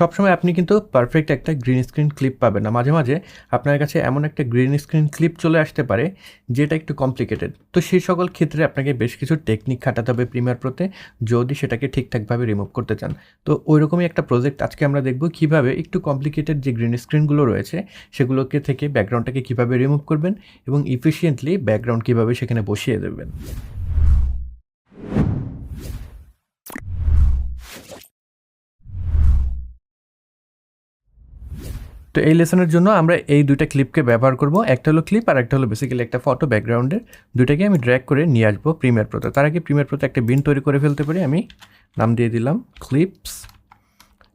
সবসময় আপনি কিন্তু পারফেক্ট একটা গ্রিন স্ক্রিন ক্লিপ পাবেন না। মাঝে মাঝে আপনার কাছে এমন একটা গ্রিন স্ক্রিন ক্লিপ চলে আসতে পারে, যেটা একটু কমপ্লিকেটেড তো সেই সকল ক্ষেত্রে আপনাকে বেশ কিছু টেকনিক খাটাতে হবে প্রিমিয়ার প্রোতে যদি সেটাকে ঠিকঠাকভাবে রিমুভ করতে চান। তো ওই রকমই একটা প্রজেক্ট আজকে আমরা দেখব কীভাবে একটু কমপ্লিকেটেড যে গ্রিন স্ক্রিনগুলো রয়েছে, সেগুলোকে থেকে ব্যাকগ্রাউন্ডটাকে কীভাবে রিমুভ করবেন এবং ইফিসিয়েন্টলি ব্যাকগ্রাউন্ড কীভাবে সেখানে বসিয়ে দেবেন। তো এই লেসনের জন্য আমরা এই দুইটা ক্লিপকে ব্যবহার করব। একটা হলো ক্লিপ আর একটা হলো বেসিক্যালি একটা ফটো ব্যাকগ্রাউন্ডের দুইটাকে আমি ড্র্যাগ করে নিয়ে আসব প্রিমিয়ার প্রোতে তার আগে প্রিমিয়ার প্রোতে একটা বিন তৈরি করে ফেলতে পারি। আমি নাম দিয়ে দিলাম ক্লিপস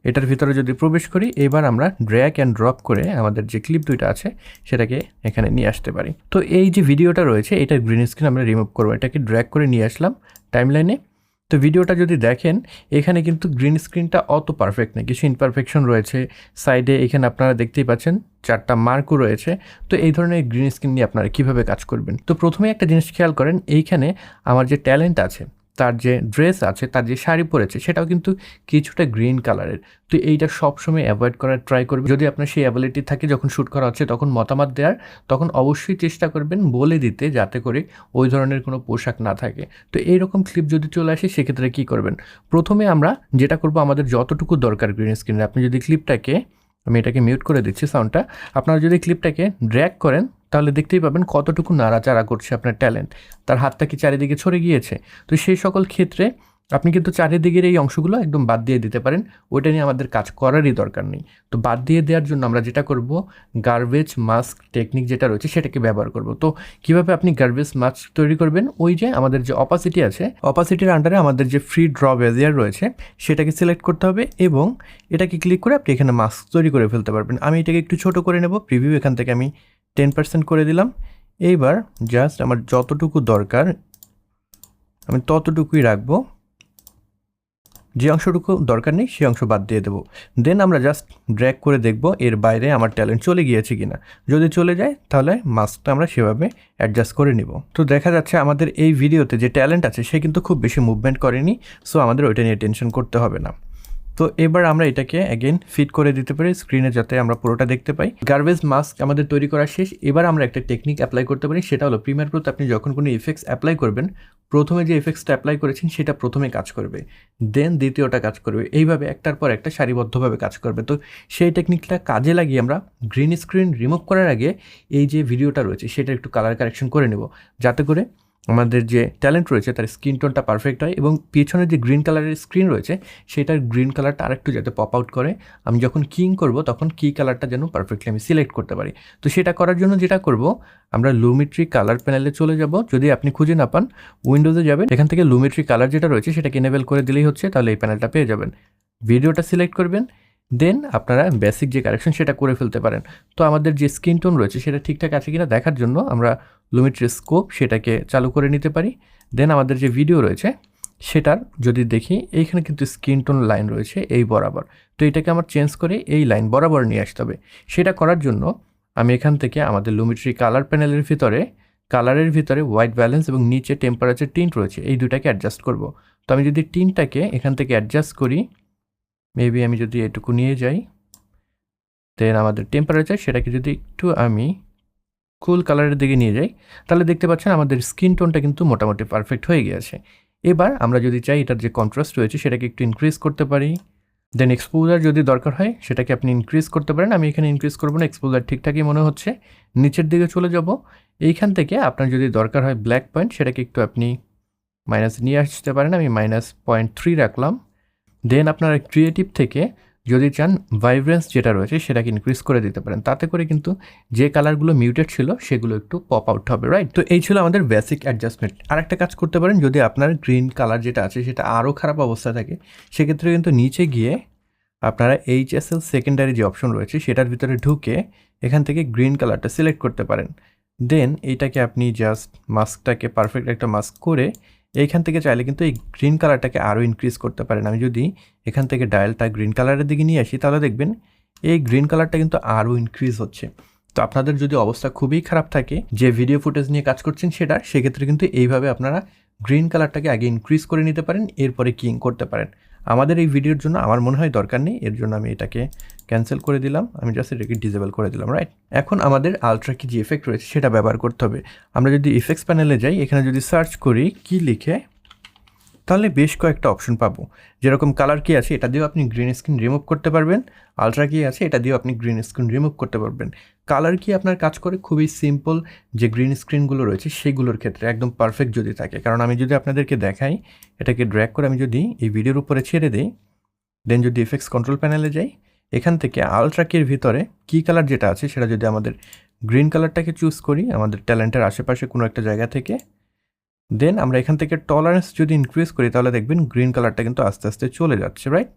এটার ভিতরে যদি প্রবেশ করি, এবার আমরা ড্র্যাগ অ্যান্ড ড্রপ করে আমাদের যে ক্লিপ দুইটা আছে, সেটাকে এখানে নিয়ে আসতে পারি। তো এই যে ভিডিওটা রয়েছে, এটার গ্রিন স্ক্রিন আমরা রিমুভ করব। এটাকে ড্র্যাগ করে নিয়ে আসলাম। টাইমলাইনে তো ভিডিওটা যদি দেখেন, এখানে কিন্তু গ্রিন স্ক্রিনটা অত পারফেক্ট নেই, কিছু ইনপারফেকশন রয়েছে। সাইডে এখানে আপনারা দেখতেই পাচ্ছেন, চারটা মার্কও রয়েছে। তো এই ধরনের গ্রিন স্ক্রিন নিয়ে আপনারা কীভাবে কাজ করবেন? তো প্রথমে একটা জিনিস খেয়াল করেন, এইখানে আমার যে ট্যালেন্ট আছে তার যে ড্রেস আছে, তার যে শাড়ি পরেছে, সেটাও কিন্তু কিছুটা গ্রিন কালারের তো এইটা সবসময় অ্যাভয়েড করার ট্রাই করবে। যদি আপনার সেই অ্যাবিলিটি থাকে যখন শ্যুট করা হচ্ছে, তখন মতামত দেওয়ার, তখন অবশ্যই চেষ্টা করবেন বলে দিতে যাতে করে ওই ধরনের কোনো পোশাক না থাকে। তো এইরকম ক্লিপ যদি চলে আসে, সেক্ষেত্রে কী করবেন? প্রথমে আমরা যেটা করব, আমাদের যতটুকু দরকার গ্রিন স্ক্রিনে আপনি যদি ক্লিপটাকে আমি এটাকে মিউট করে দিচ্ছি সাউন্ডটা আপনারা যদি ক্লিপটাকে ড্র্যাগ করেন তাহলে দেখতেই পাবেন কতটুকু নাড়াচাড়া করছে আপনার ট্যালেন্ট। তার হাতটা কি চারিদিকে ছড়ে গিয়েছে? তো সেই সকল ক্ষেত্রে আপনি কিন্তু চারিদিকের এই অংশগুলো একদম বাদ দিয়ে দিতে পারেন, ওইটা নিয়ে আমাদের কাজ করারই দরকার নেই। তো বাদ দিয়ে দেওয়ার জন্য আমরা যেটা করব গার্বেজ মাস্ক টেকনিক যেটা রয়েছে সেটাকে ব্যবহার করব। তো কীভাবে আপনি গার্বেজ মাস্ক তৈরি করবেন? ওই যে আমাদের যে অপাসিটি আছে অপাসিটির আন্ডারে আমাদের যে ফ্রি ড্র বেজিয়ার রয়েছে, সেটাকে সিলেক্ট করতে হবে এবং এটাকে ক্লিক করে আপনি এখানে মাস্ক তৈরি করে ফেলতে পারবেন। আমি এটাকে একটু ছোট করে নেব প্রিভিউ এখান থেকে আমি টেন পার্সেন্ট করে দিলাম। এইবার জাস্ট আমার যতটুকু দরকার, আমি ততটুকুই রাখব। যে অংশটুকু দরকার নেই সেই অংশ বাদ দিয়ে দেবো। দেন আমরা জাস্ট ড্র্যাগ করে দেখব এর বাইরে আমার ট্যালেন্ট চলে গিয়েছে কিনা। যদি চলে যায়, তাহলে মাস্কটা আমরা সেভাবে অ্যাডজাস্ট করে নিব। তো দেখা যাচ্ছে আমাদের এই ভিডিওতে যে ট্যালেন্ট আছে, সে কিন্তু খুব বেশি মুভমেন্ট করেনি। সো আমাদের ওইটা নিয়ে টেনশন করতে হবে না। তো এবার আমরা এটাকে অ্যাগেন ফিট করে দিতে পারি স্ক্রিনে যাতে আমরা পুরোটা দেখতে পাই। গার্বেজ মাস্ক আমাদের তৈরি করা শেষ। এবার আমরা একটা টেকনিক অ্যাপ্লাই করতে পারি, সেটা হলো প্রিমিয়ার প্রোতে আপনি যখন কোনো ইফেক্টস অ্যাপ্লাই করবেন, প্রথমে যে ইফেক্টসটা অ্যাপ্লাই করেছেন, সেটা প্রথমে কাজ করবে। দেন দ্বিতীয়টা কাজ করবে। এইভাবে একটার পর একটা সারিবদ্ধভাবে কাজ করবে। তো সেই টেকনিকটা কাজে লাগিয়ে আমরা গ্রিন স্ক্রিন রিমুভ করার আগে এই যে ভিডিওটা রয়েছে সেটা একটু কালার কারেকশন করে নেব। যাতে করে আমাদের যে ট্যালেন্ট রয়েছে, তার স্কিন টোনটা পারফেক্ট হয় এবং পিছনে যে গ্রিন কালারের স্ক্রিন রয়েছে, সেটার গ্রিন কালারটা আরেকটু যাতে পপ আউট করে, আমি যখন কিং করব, তখন কি কালারটা যেন পারফেক্টলি আমি সিলেক্ট করতে পারি। তো সেটা করার জন্য যেটা করব, আমরা লুমিট্রি কালার প্যানেলে চলে যাব। যদি আপনি খুঁজে না পান উইন্ডোজে যাবেন, এখান থেকে লুমিট্রি কালার যেটা রয়েছে, সেটাকে এনেবেল করে দিলেই হচ্ছে, তাহলে এই প্যানেলটা পেয়ে যাবেন। ভিডিওটা সিলেক্ট করবেন দেন আপনারা বেসিক যে কারেকশন সেটা করে ফেলতে পারেন। তো আমাদের যে স্কিন টোন রয়েছে সেটা ঠিকঠাক আছে কিনা দেখার জন্য আমরা লুমিট্রি স্কোপ সেটাকে চালু করে নিতে পারি। দেন আমাদের যে ভিডিও রয়েছে সেটার যদি দেখি, এইখানে কিন্তু স্কিন টোন লাইন রয়েছে এই বরাবর। তো এটাকে আমার চেঞ্জ করে এই লাইন বরাবর নিয়ে আসতে হবে। সেটা করার জন্য আমি এখান থেকে আমাদের লুমিট্রি কালার প্যানেলের ভিতরে কালারের ভিতরে হোয়াইট ব্যালেন্স এবং নিচে টেম্পারেচার টিন্ট রয়েছে, এই দুটাকে অ্যাডজাস্ট করব। তো আমি যদি টিনটাকে এখান থেকে অ্যাডজাস্ট করি মেবি আমি যদি এটুকু নিয়ে যাই দেন আমাদের টেম্পারেচার সেটাকে যদি একটু আমি কুল কালারের দিকে নিয়ে যাই, তাহলে দেখতে পাচ্ছেন আমাদের স্কিন টোনটা কিন্তু মোটামুটি পারফেক্ট হয়ে গিয়েছে। এবার আমরা যদি চাই এটার যে কন্ট্রাস্ট রয়েছে সেটাকে একটু ইনক্রিজ করতে পারি দেন এক্সপোজার যদি দরকার হয় সেটাকে আপনি ইনক্রিজ করতে পারেন। আমি এখানে ইনক্রিজ করব না এক্সপোজার ঠিকঠাকই মনে হচ্ছে। নিচের দিকে চলে যাব। এইখান থেকে আপনার যদি দরকার হয় ব্ল্যাক পয়েন্ট সেটাকে একটু আপনি মাইনাস নিয়ে আসতে পারেন। আমি মাইনাস পয়েন্ট থ্রি রাখলাম। দেন আপনারা ক্রিয়েটিভ থেকে যদি চান ভাইব্রেন্স যেটা রয়েছে সেটাকে ইনক্রিজ করে দিতে পারেন। তাতে করে কিন্তু যে কালারগুলো মিউটেড ছিল সেগুলো একটু পপ আউট হবে রাইট তো এই ছিল আমাদের বেসিক অ্যাডজাস্টমেন্ট আর একটা কাজ করতে পারেন, যদি আপনার গ্রিন কালার যেটা আছে সেটা আরও খারাপ অবস্থা থাকে, সেক্ষেত্রে কিন্তু নিচে গিয়ে আপনারা এইচএসএল সেকেন্ডারি যে অপশন রয়েছে সেটার ভিতরে ঢুকে এখান থেকে গ্রিন কালারটা সিলেক্ট করতে পারেন। দেন এইটাকে আপনি জাস্ট মাস্কটাকে পারফেক্ট একটা মাস্ক করে এইখান থেকে চাইলে কিন্তু এই গ্রিন কালারটাকে আরও ইনক্রিজ করতে পারেন। আমি যদি এখান থেকে ডায়ালটা গ্রিন কালারের দিকে নিয়ে আসি, তাহলে দেখবেন এই গ্রিন কালারটা কিন্তু আরও ইনক্রিজ হচ্ছে। তো আপনাদের যদি অবস্থা খুবই খারাপ থাকে, যে ভিডিও ফুটেজ নিয়ে কাজ করছেন সেটা, সেক্ষেত্রে কিন্তু এইভাবে আপনারা গ্রিন কালারটাকে আগে ইনক্রিজ করে নিতে পারেন, এরপরে কিং করতে পারেন। আমাদের এই ভিডিওর জন্য আমার মনে হয় দরকার নেই, এর জন্য আমি এটাকে ক্যান্সেল করে দিলাম, আমি জাস্ট এটাকে ডিজেবল করে দিলাম রাইট এখন আমাদের আলট্রা কি যে এফেক্ট রয়েছে সেটা ব্যবহার করতে হবে। আমরা যদি ইফেক্টস প্যানেলে যাই, এখানে যদি সার্চ করি, কি লিখে? তাহলে বেশ কয়েকটা অপশন পাবো। যেরকম কালার কি আছে, এটা দিয়েও আপনি গ্রিন স্ক্রিন রিমুভ করতে পারবেন। আলট্রা কি আছে, এটা দিয়েও আপনি গ্রিন স্ক্রিন রিমুভ করতে পারবেন। কালার কি আপনার কাজ করে খুবই সিম্পল যে গ্রিন স্ক্রিনগুলো রয়েছে, সেগুলোর ক্ষেত্রে একদম পারফেক্ট যদি থাকে। কারণ আমি যদি আপনাদেরকে দেখাই, এটাকে ড্র্যাগ করে আমি যদি এই ভিডিওর উপরে ছেড়ে দিই দেন যদি এফেক্টস কন্ট্রোল প্যানেলে যাই, এখান থেকে আলট্রা কির ভিতরে কী কালার যেটা আছে, সেটা যদি আমাদের গ্রিন কালারটাকে চুজ করি, আমাদের ট্যালেন্টের আশেপাশে কোনো একটা জায়গা থেকে দেন আমরা এখান থেকে টলারেন্স যদি ইনক্রিজ করি, তাহলে দেখবেন গ্রিন কালারটা কিন্তু আস্তে আস্তে চলে যাচ্ছে রাইট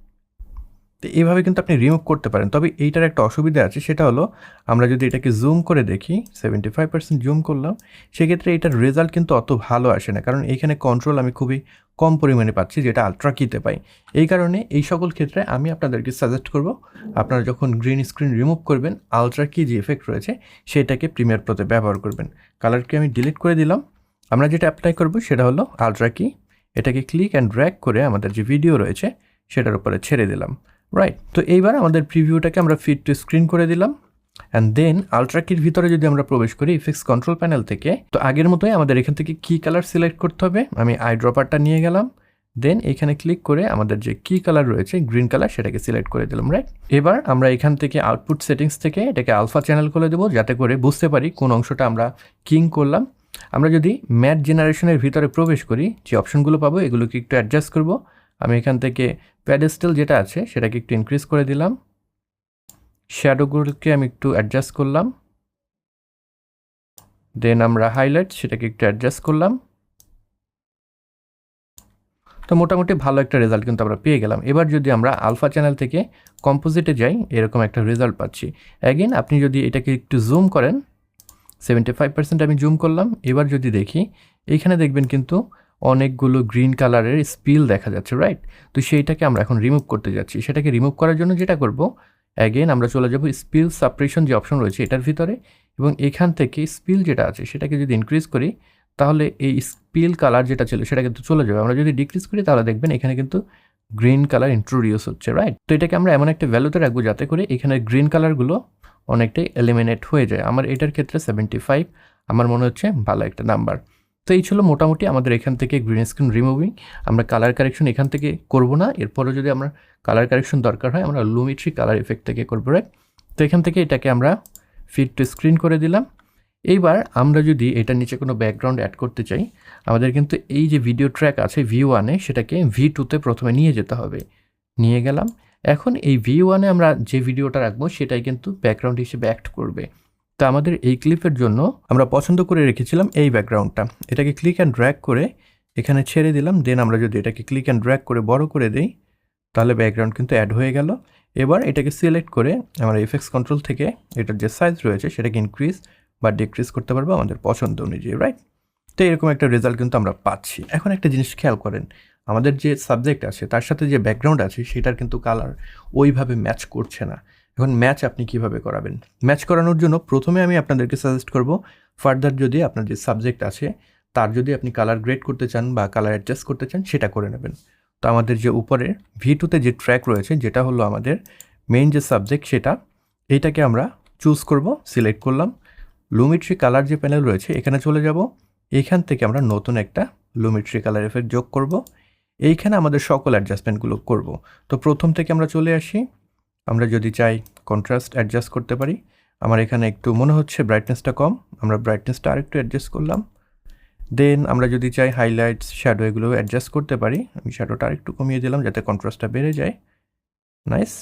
তো এইভাবে কিন্তু আপনি রিমুভ করতে পারেন। তবে এইটার একটা অসুবিধা আছে, সেটা হলো আমরা যদি এটাকে জুম করে দেখি সেভেন্টি ফাইভ পার্সেন্ট জুম করলাম, সেক্ষেত্রে এটার রেজাল্ট কিন্তু অত ভালো আসে না। কারণ এইখানে কন্ট্রোল আমি খুবই কম পরিমাণে পাচ্ছি, যেটা আলট্রা কিতে পাই। এই কারণে এই সকল ক্ষেত্রে আমি আপনাদেরকে সাজেস্ট করব, আপনারা যখন গ্রিন স্ক্রিন রিমুভ করবেন আলট্রা কি যে এফেক্ট রয়েছে, সেটাকে প্রিমিয়ার প্রোতে ব্যবহার করবেন। কালারকে আমি ডিলিট করে দিলাম। আমরা যেটা অ্যাপ্লাই করব সেটা হলো আলট্রা কি এটাকে ক্লিক অ্যান্ড ড্র্যাগ করে আমাদের যে ভিডিও রয়েছে, সেটার উপরে ছেড়ে দিলাম। রাইট তো এইবার আমাদের প্রিভিউটাকে আমরা ফিট টু স্ক্রিন করে দিলাম। অ্যান্ড দেন আলট্রা কির ভিতরে যদি আমরা প্রবেশ করি ইফেক্স কন্ট্রোল প্যানেল থেকে, তো আগের মতোই আমাদের এখান থেকে কি কালার সিলেক্ট করতে হবে। আমি আই ড্রপারটা নিয়ে গেলাম। দেন এখানে ক্লিক করে আমাদের যে কি কালার রয়েছে গ্রিন কালার সেটাকে সিলেক্ট করে দিলাম। রাইট এবার আমরা এখান থেকে আউটপুট সেটিংস থেকে এটাকে আলফা চ্যানেল করে দেবো, যাতে করে বুঝতে পারি কোন অংশটা আমরা কিং করলাম। আমরা যদি ম্যাট জেনারেশনের ভিতরে প্রবেশ করি, যে অপশনগুলো পাবো, এগুলোকে একটু অ্যাডজাস্ট করব। আমি এখান থেকে প্যাডেস্টেল যেটা আছে, সেটাকে একটু ইনক্রিজ করে দিলাম। শ্যাডোগুলোকে আমি একটু অ্যাডজাস্ট করলাম। দেন আমরা হাইলাইট সেটাকে একটু অ্যাডজাস্ট করলাম। তো মোটামুটি ভালো একটা রেজাল্ট কিন্তু আমরা পেয়ে গেলাম। এবার যদি আমরা আলফা চ্যানেল থেকে কম্পোজিটে যাই, এরকম একটা রেজাল্ট পাচ্ছি। অ্যাগেন আপনি যদি এটাকে একটু জুম করেন সেভেন্টি ফাইভ পার্সেন্ট আমি জুম করলাম। এবার যদি দেখি এইখানে দেখবেন কিন্তু অনেকগুলো গ্রিন কালারের স্পিল দেখা যাচ্ছে রাইট তো সেইটাকে আমরা এখন রিমুভ করতে যাচ্ছি। সেটাকে রিমুভ করার জন্য যেটা করব অ্যাগেন আমরা চলে যাব স্পিল সাপ্রেশন যে অপশন রয়েছে এটার ভিতরে এবং এখান থেকে স্পিল যেটা আছে সেটাকে যদি ইনক্রিজ করি, তাহলে এই স্পিল কালার যেটা ছিল সেটা কিন্তু চলে যাবে। আমরা যদি ডিক্রিজ করি, তাহলে দেখবেন এখানে কিন্তু গ্রিন কালার ইন্ট্রোডিউস হচ্ছে রাইট তো এটাকে আমরা এমন একটা ভ্যালুতে রাখব যাতে করে এখানে গ্রিন কালারগুলো অনেকটাই এলিমিনেট হয়ে যায়। আমার এটার ক্ষেত্রে সেভেন্টি ফাইভ আমার মনে হচ্ছে ভালো একটা নাম্বার তো এই ছিল মোটামুটি আমাদের এখান থেকে গ্রিন স্ক্রিন রিমুভিং আমরা কালার কারেকশন এখান থেকে করব না। এরপরে যদি আমরা কালার কারেকশন দরকার হয়, আমরা লুমিট্রি কালার এফেক্ট থেকে করব রাইট তো এখান থেকে এটাকে আমরা ফিট টু স্ক্রিন করে দিলাম। এইবার আমরা যদি এটার নিচে কোনো ব্যাকগ্রাউন্ড অ্যাড করতে চাই, আমাদের কিন্তু এই যে ভিডিও ট্র্যাক আছে ভি ওয়ানে সেটাকে ভি টুতে প্রথমে নিয়ে যেতে হবে। নিয়ে গেলাম। এখন এই ভি ওয়ানে আমরা যে ভিডিওটা রাখব, সেটাই কিন্তু ব্যাকগ্রাউন্ড হিসেবে অ্যাক্ট করবে। তো আমাদের এই ক্লিপের জন্য আমরা পছন্দ করে রেখেছিলাম এই ব্যাকগ্রাউন্ডটা এটাকে ক্লিক অ্যান্ড ড্র্যাগ করে এখানে ছেড়ে দিলাম। দেন আমরা যদি এটাকে ক্লিক অ্যান্ড ড্র্যাগ করে বড় করে দিই, তাহলে ব্যাকগ্রাউন্ড কিন্তু অ্যাড হয়ে গেল। এবার এটাকে সিলেক্ট করে আমরা এফেক্টস কন্ট্রোল থেকে এটার যে সাইজ রয়েছে, সেটাকে ইনক্রিজ বা ডিক্রিজ করতে পারব আমাদের পছন্দ অনুযায়ী রাইট তো এরকম একটা রেজাল্ট কিন্তু আমরা পাচ্ছি। এখন একটা জিনিস খেয়াল করেন আমাদের যে সাবজেক্ট আছে, তার সাথে যে ব্যাকগ্রাউন্ড আছে, সেটার কিন্তু কালার ওইভাবে ম্যাচ করছে না। এখন ম্যাচ আপনি কীভাবে করাবেন? ম্যাচ করানোর জন্য প্রথমে আমি আপনাদেরকে সাজেস্ট করব ফার্দার যদি আপনার যে সাবজেক্ট আছে, তার যদি আপনি কালার গ্রেড করতে চান বা কালার অ্যাডজাস্ট করতে চান, সেটা করে নেবেন। তো আমাদের যে উপরে ভি টুতে যে ট্র্যাক রয়েছে, যেটা হলো আমাদের মেইন যে সাবজেক্ট সেটা এইটাকে আমরা চুজ করব সিলেক্ট করলাম। লুমিট্রি কালার যে প্যানেল রয়েছে, এখানে চলে যাব। এখান থেকে আমরা নতুন একটা লুমিট্রি কালার এফেক্ট যোগ করব। এইখানে আমাদের সকল অ্যাডজাস্টমেন্টগুলো করব। তো প্রথম থেকে আমরা চলে আসি। আমরা যদি চাই কন্ট্রাস্ট অ্যাডজাস্ট করতে পারি, আমার এখানে একটু মনে হচ্ছে ব্রাইটনেসটা কম, আমরা ব্রাইটনেসটা আরেকটু অ্যাডজাস্ট করলাম। দেন আমরা যদি চাই হাইলাইটস শ্যাডো এগুলো অ্যাডজাস্ট করতে পারি, আমি শ্যাডোটা আরেকটু কমিয়ে দিলাম যাতে কন্ট্রাস্টটা বেড়ে যায়। নাইস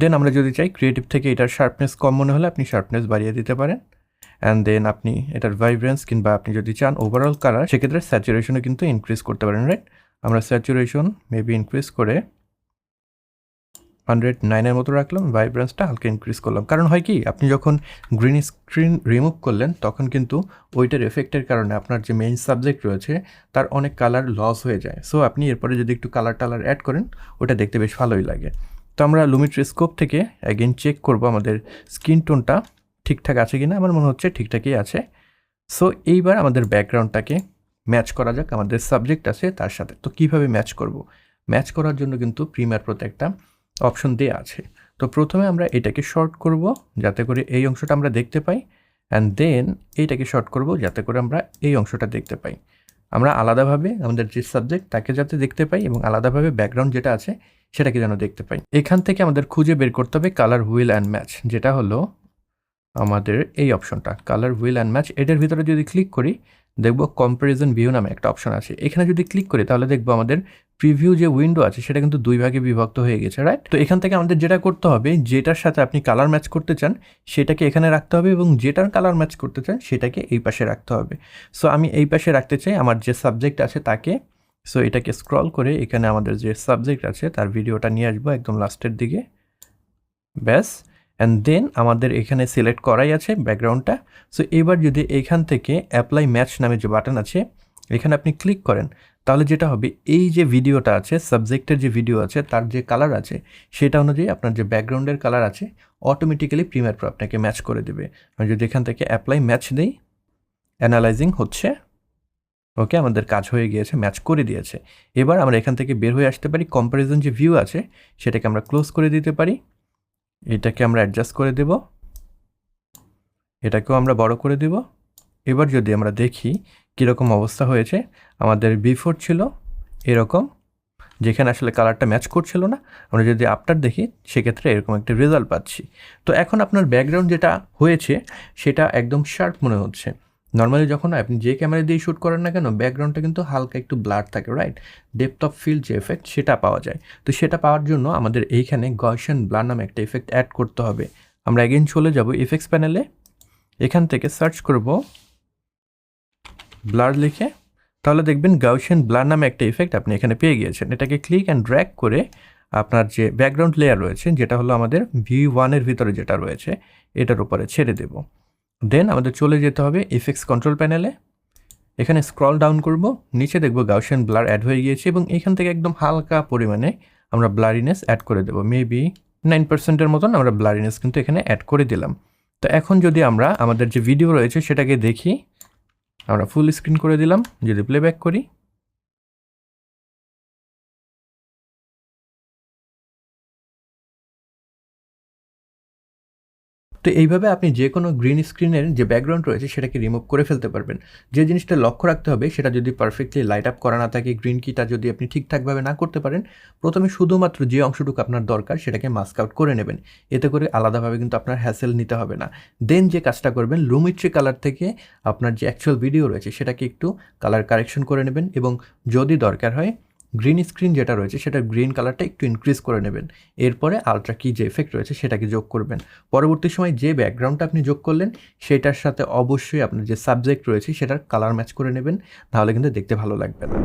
দেন আমরা যদি চাই ক্রিয়েটিভ থেকে এটার শার্পনেস কম মনে হলে আপনি শার্পনেস বাড়িয়ে দিতে পারেন। অ্যান্ড দেন আপনি এটার ভাইব্রেন্স কিংবা আপনি যদি চান ওভারঅল কালার সেক্ষেত্রে স্যাচুরেশনও কিন্তু ইনক্রিজ করতে পারেন রাইট আমরা স্যাচুরেশন মেবি ইনক্রিজ করে হান্ড্রেড নাইনের মতো রাখলাম ভাইব্রেন্সটা হালকা ইনক্রিজ করলাম। কারণ হয় কি, আপনি যখন গ্রিন স্ক্রিন রিমুভ করলেন, তখন কিন্তু ওইটার এফেক্টের কারণে আপনার যে মেইন সাবজেক্ট রয়েছে, তার অনেক কালার লস হয়ে যায়। সো আপনি এরপরে যদি একটু কালার টালার অ্যাড করেন, ওটা দেখতে বেশ ভালোই লাগে। তো আমরা লুমিট্রি স্কোপ থেকে অ্যাগেন চেক করব আমাদের স্কিন টোনটা ঠিকঠাক আছে কি না আমার মনে হচ্ছে ঠিকঠাকই আছে। সো এইবার আমাদের ব্যাকগ্রাউন্ডটাকে ম্যাচ করা যাক, আমাদের সাবজেক্ট আছে তার সাথে। তো কীভাবে ম্যাচ করব? ম্যাচ করার জন্য কিন্তু প্রিমিয়ার প্রোতে একটা অপশন দেওয়া আছে। তো প্রথমে আমরা এটাকে শর্ট করব যাতে করে এই অংশটা আমরা দেখতে পাই অ্যান্ড দেন এইটাকে শর্ট করব যাতে করে আমরা এই অংশটা দেখতে পাই। আমরা আলাদাভাবে আমাদের যে সাবজেক্ট তাকে যাতে দেখতে পাই এবং আলাদাভাবে ব্যাকগ্রাউন্ড যেটা আছে সেটাকে যেন দেখতে পাই। এখান থেকে আমাদের খুঁজে বের করতে হবে কালার, হুইল অ্যান্ড ম্যাচ যেটা হলো আমাদের এই অপশনটা কালার হুইল অ্যান্ড ম্যাচ এটার ভিতরে যদি ক্লিক করি, দেখব কম্প্যারিজন ভিউ নামে একটা অপশন আছে। এখানে যদি ক্লিক করি, তাহলে দেখব আমাদের প্রিভিউ যে উইন্ডো আছে, সেটা কিন্তু দুই ভাগে বিভক্ত হয়ে গেছে রাইট তো এখান থেকে আমাদের যেটা করতে হবে, যেটার সাথে আপনি কালার ম্যাচ করতে চান, সেটাকে এখানে রাখতে হবে এবং যেটার কালার ম্যাচ করতে চান, সেটাকে এই পাশে রাখতে হবে। সো আমি এই পাশে রাখতে চাই, আমার যে সাবজেক্ট আছে তাকে। সো এটাকে স্ক্রল করে এখানে আমাদের যে সাবজেক্ট আছে, তার ভিডিওটা নিয়ে আসব একদম লাস্টের দিকে। ব্যাস। অ্যান্ড দেন আমাদের এখানে সিলেক্ট করাই আছে ব্যাকগ্রাউন্ডটা সো এবার যদি এখান থেকে অ্যাপ্লাই ম্যাচ নামে যে বাটন আছে, এখানে আপনি ক্লিক করেন, তাহলে যেটা হবে, এই যে ভিডিওটা আছে সাবজেক্টের যে ভিডিও আছে, তার যে কালার আছে, সেটা অনুযায়ী আপনার যে ব্যাকগ্রাউন্ডের কালার আছে অটোমেটিক্যালি প্রিমিয়ার প্রো আপনাকে ম্যাচ করে দেবে। আমি যদি এখান থেকে অ্যাপ্লাই ম্যাচ দিই অ্যানালাইজিং হচ্ছে। ওকে আমাদের কাজ হয়ে গিয়েছে ম্যাচ করে দিয়েছে। এবার আমরা এখান থেকে বের হয়ে আসতে পারি কম্প্যারিজন যে ভিউ আছে, সেটাকে আমরা ক্লোজ করে দিতে পারি। এটাকে আমরা অ্যাডজাস্ট করে দেব। এটাকেও আমরা বড় করে দেব। এবার যদি আমরা দেখি কীরকম অবস্থা হয়েছে, আমাদের বিফোর ছিল এরকম, যেখানে আসলে কালারটা ম্যাচ করছিল না। আমরা যদি আফটার দেখি, সেক্ষেত্রে এরকম একটা রেজাল্ট পাচ্ছি। তো এখন আপনার ব্যাকগ্রাউন্ড যেটা হয়েছে, সেটা একদম শার্প মনে হচ্ছে। নর্মালি যখন আপনি যে ক্যামেরা দিয়ে শ্যুট করেন না কেন ব্যাকগ্রাউন্ডটা কিন্তু হালকা একটু ব্লার থাকে রাইট ডেপথ অফ ফিল্ড যে এফেক্ট সেটা পাওয়া যায়। তো সেটা পাওয়ার জন্য আমাদের এইখানে গয়শন ব্লার নামে একটা এফেক্ট অ্যাড করতে হবে। আমরা এগেন চলে যাব এফেক্টস প্যানেলে এখান থেকে সার্চ করব। ব্লার লিখে। তাহলে দেখবেন গাউশিয়ান ব্লার নামে একটা ইফেক্ট আপনি এখানে পেয়ে গিয়েছেন। এটাকে ক্লিক অ্যান্ড ড্র্যাক করে আপনার যে ব্যাকগ্রাউন্ড লেয়ার রয়েছে, যেটা হলো আমাদের ভি ওয়ানের ভিতরে যেটা রয়েছে, এটার উপরে ছেড়ে দেব। দেন আমাদের চলে যেতে হবে এফেক্স কন্ট্রোল প্যানেলে এখানে স্ক্রল ডাউন করব, নিচে দেখব গাউশিয়ান ব্লার অ্যাড হয়ে গিয়েছে এবং এখান থেকে একদম হালকা পরিমাণে আমরা ব্লারিনেস অ্যাড করে দেবো। মেবি নাইন পার্সেন্টের মতন আমরা ব্লারিনেস কিন্তু এখানে অ্যাড করে দিলাম। তো এখন যদি আমরা আমাদের যে ভিডিও রয়েছে সেটাকে দেখি, আমরা ফুল স্ক্রিন করে দিলাম, যদি প্লেব্যাক করি। তো এইভাবে আপনি যে কোনো গ্রিন স্ক্রিনের যে ব্যাকগ্রাউন্ড রয়েছে সেটাকে রিমুভ করে ফেলতে পারবেন। যে জিনিসটা লক্ষ্য রাখতে হবে সেটা যদি পারফেক্টলি লাইট আপ করা না থাকে গ্রিন কিটা যদি আপনি ঠিকঠাকভাবে না করতে পারেন, প্রথমে শুধুমাত্র যে অংশটুকু আপনার দরকার সেটাকে মাস্ক আউট করে নেবেন। এতে করে আলাদাভাবে কিন্তু আপনার হ্যাসেল নিতে হবে না। দেন যে কাজটা করবেন লুমিট্রি কালার থেকে আপনার যে অ্যাকচুয়াল ভিডিও রয়েছে সেটাকে একটু কালার কারেকশন করে নেবেন এবং যদি দরকার হয় গ্রিন স্ক্রিন যেটা রয়েছে, সেটা গ্রিন কালারটা একটু ইনক্রিজ করে নেবেন। এরপরে আলট্রা কি যে এফেক্ট রয়েছে, সেটাকে যোগ করবেন। পরবর্তী সময় যে ব্যাকগ্রাউন্ডটা আপনি যোগ করলেন, সেটার সাথে অবশ্যই আপনার যে সাবজেক্ট রয়েছে, সেটার কালার ম্যাচ করে নেবেন। তাহলে কিন্তু দেখতে ভালো লাগবে না।